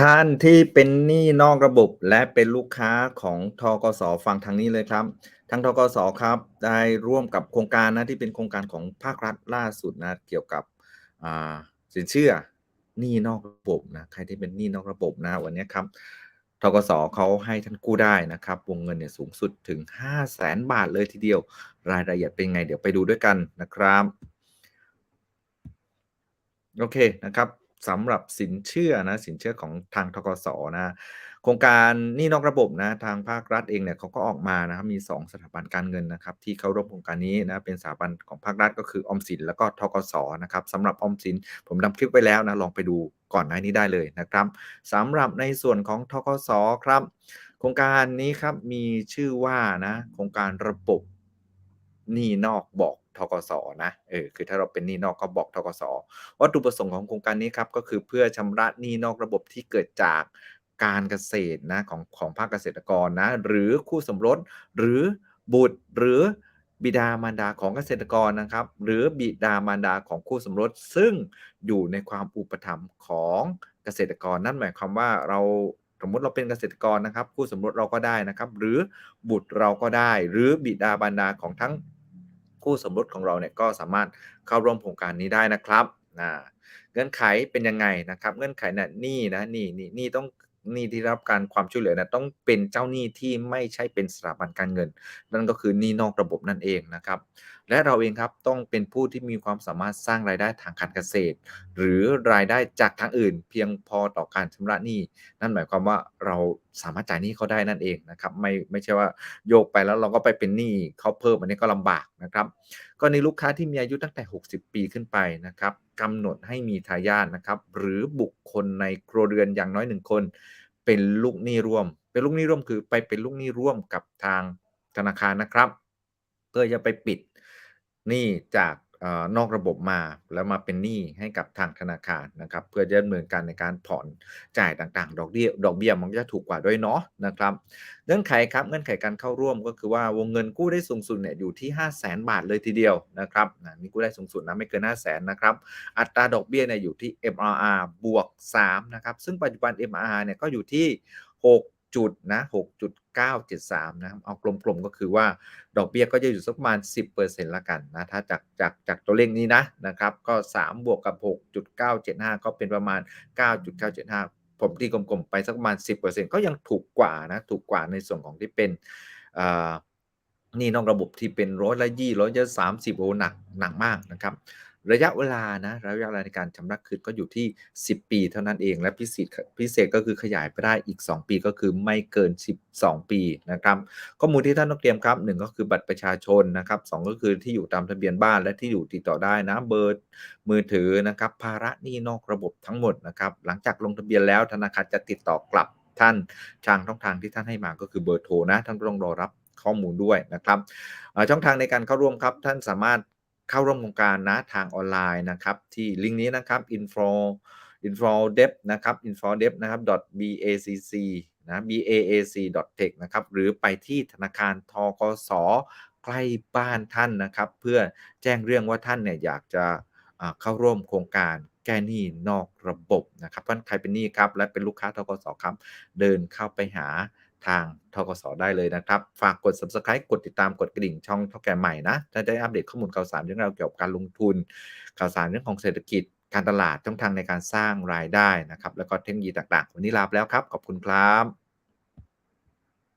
ท่านที่เป็นหนี้นอกระบบและเป็นลูกค้าของทกสฟังทางนี้เลยครับทางทกสครับได้ร่วมกับโครงการนะที่เป็นโครงการของภาครัฐล่าสุดนะเกี่ยวกับสินเชื่อหนี้นอกระบบนะใครที่เป็นหนี้นอกระบบนะวันนี้ครับทกสเขาให้ท่านกู้ได้นะครับ วงเงินเนี่ยสูงสุดถึง 500,000บาทเลยทีเดียว รายละเอียดเป็นไง เดี๋ยวไปดูด้วยกันนะครับ โอเคนะครับ สำหรับสินเชื่อนะสินเชื่อของทางทกส.นะโครงการนี้นอกระบบนะทางภาครัฐเองเนี่ยเขาก็ออกมานะครับมี 2 สถาบันการเงินนะครับที่เข้าร่วมโครงการนี้นะเป็นสถาบันของภาครัฐก็คืออมสินแล้วก็ทกส.นะครับสำหรับอมสินผมทำคลิปไว้แล้วนะลองไปดูก่อนหน้านี้ได้เลยนะครับสำหรับในส่วนของทกส.ครับ โครงการนี้ครับมีชื่อว่านะโครงการระบบหนี้นอกบอก ทกส.นะเออคือถ้าเราเป็นหนี้นอกก็บอกทกส.วัตถุประสงค์ของโครงการนี้ครับก็คือเพื่อชำระหนี้นอกระบบที่เกิดจากการเกษตรนะของของภาคเกษตรกรนะหรือคู่สมรสหรือบุตรหรือบิดามารดาของเกษตรกรนะครับ หรือบิดามารดาของคู่สมรส ซึ่งอยู่ในความอุปถัมภ์ของเกษตรกรนั่นหมายความว่าเราสมมติเราเป็นเกษตรกรนะครับ คู่สมรสเราก็ได้นะครับ หรือบุตรเราก็ได้ หรือบิดามารดาของทั้ง คู่สมรสของเราเนี่ยก็สามารถเข้าร่วมโครงการนี้ได้นะครับเงื่อนไขเป็นยังไงนะครับ เงื่อนไขเนี่ยหนี้นะหนี้หนี้หนี้ต้องหนี้ที่รับการความช่วยเหลือนะต้องเป็นเจ้าหนี้ที่ไม่ใช่เป็นสถาบันการเงิน นั่นก็คือหนี้นอกระบบนั่นเองนะครับ และเราเองครับต้องเป็นผู้ที่มีความสามารถสร้างรายได้ทางการเกษตร หรือรายได้จากทางอื่น เพียงพอต่อการชำระหนี้นั่นหมายความว่าเราสามารถจ่ายหนี้เขาได้นั่นเองนะครับไม่ไม่ใช่ว่าโยกไปแล้วเราก็ไปเป็นหนี้เขาเพิ่มอันนี้ก็ลำบากนะครับกรณีลูกค้าที่มีอายุตั้งแต่ 60 ปีขึ้นไปนะครับกำหนดให้มีทายาทนะครับหรือบุคคลในครัวเรือนอย่างน้อย1คน เป็นลูกหนี้ร่วม เป็นลูกหนี้ร่วมคือไปเป็นลูกหนี้ร่วมกับทางธนาคารนะครับ เพื่อจะไปปิด หนี้จากนอกระบบมาแล้วมาเป็นหนี้ให้กับทางธนาคารนะครับ เพื่อจะดำเนินการในการผ่อนจ่ายต่างๆ ดอกเบี้ยดอกเบี้ยมันก็จะถูกกว่าด้วยเนาะนะครับเงื่อนไขครับเงื่อนไขการเข้าร่วมก็คือว่าวงเงินกู้ได้สูงสุดเนี่ยอยู่ที่ 500,000บาทเลยทีเดียวนะครับนี่กู้ได้สูงสุดนะไม่เกิน 500,000นะครับอัตราดอกเบี้ยเนี่ยอยู่ที่ MRR บวก3นะครับซึ่งปัจจุบัน MRR เนี่ยก็อยู่ที่ 6 จุดนะ 9.73 นะครับเอากลมๆก็คือว่าดอกเบี้ยก็จะอยู่สักประมาณ 10%ล้วกันนะถ้าจากจากจากตัวเลขนี้นะนะครับก็ 3 บวกกับ 6.975 ก็เป็นประมาณ 9.975 ผมตีกลมๆ ไปสักประมาณ 10%ก็ยังถูกกว่านะถูกกว่าในส่วนของที่เป็นอ่านี้นอกระบบที่เป็น120 130โอหนักหนักมากนะครับ ระยะเวลานะระยะเวลาในการชำระคืนก็อยู่ที่ 10 ปีเท่านั้นเอง และพิเศษพิเศษก็คือขยายไปได้อีก 2 ปีก็คือไม่เกิน 12 ปีนะครับข้อมูลที่ท่านต้องเตรียมครับ1ก็คือบัตรประชาชนนะครับ2ก็คือที่อยู่ตามทะเบียนบ้านและที่อยู่ติดต่อได้นะเบอร์มือถือนะครับภาระหนี้นอกระบบทั้งหมดนะครับหลังจากลงทะเบียนแล้วธนาคารจะติดต่อกลับท่านทางช่องทางที่ท่านให้มาก็คือเบอร์โทรนะท่านต้องรอรับข้อมูลด้วยนะครับช่องทางในการเข้าร่วมครับ ท่านสามารถ เข้าร่วมโครงการนะทางออนไลน์นะครับ ที่ลิงก์นี้นะครับ info infodev นะครับ infodev นะครับ .bacc นะ baac.tech นะครับ หรือไปที่ธนาคารธกส.ใกล้บ้านท่านนะครับ เพื่อแจ้งเรื่องว่าท่านเนี่ยอยากจะเข้าร่วมโครงการแก้หนี้นอกระบบนะครับเพราะฉะนั้นใครเป็นหนี้ครับ และเป็นลูกค้าธกส.ครับ เดินเข้าไปหา ทางทกส.ได้เลยนะครับ ฝากกด Subscribe กดติดตามกดกระดิ่งช่องท่าแก่ใหม่นะจะได้อัปเดตข้อมูลข่าวสารเรื่องราวเกี่ยวกับการลงทุน ข่าวสารเรื่องของเศรษฐกิจ การตลาดช่องทางในการสร้างรายได้นะครับ แล้วก็เทคโนโลยีต่างๆ วันนี้ลาไปแล้วครับ ขอบคุณครับ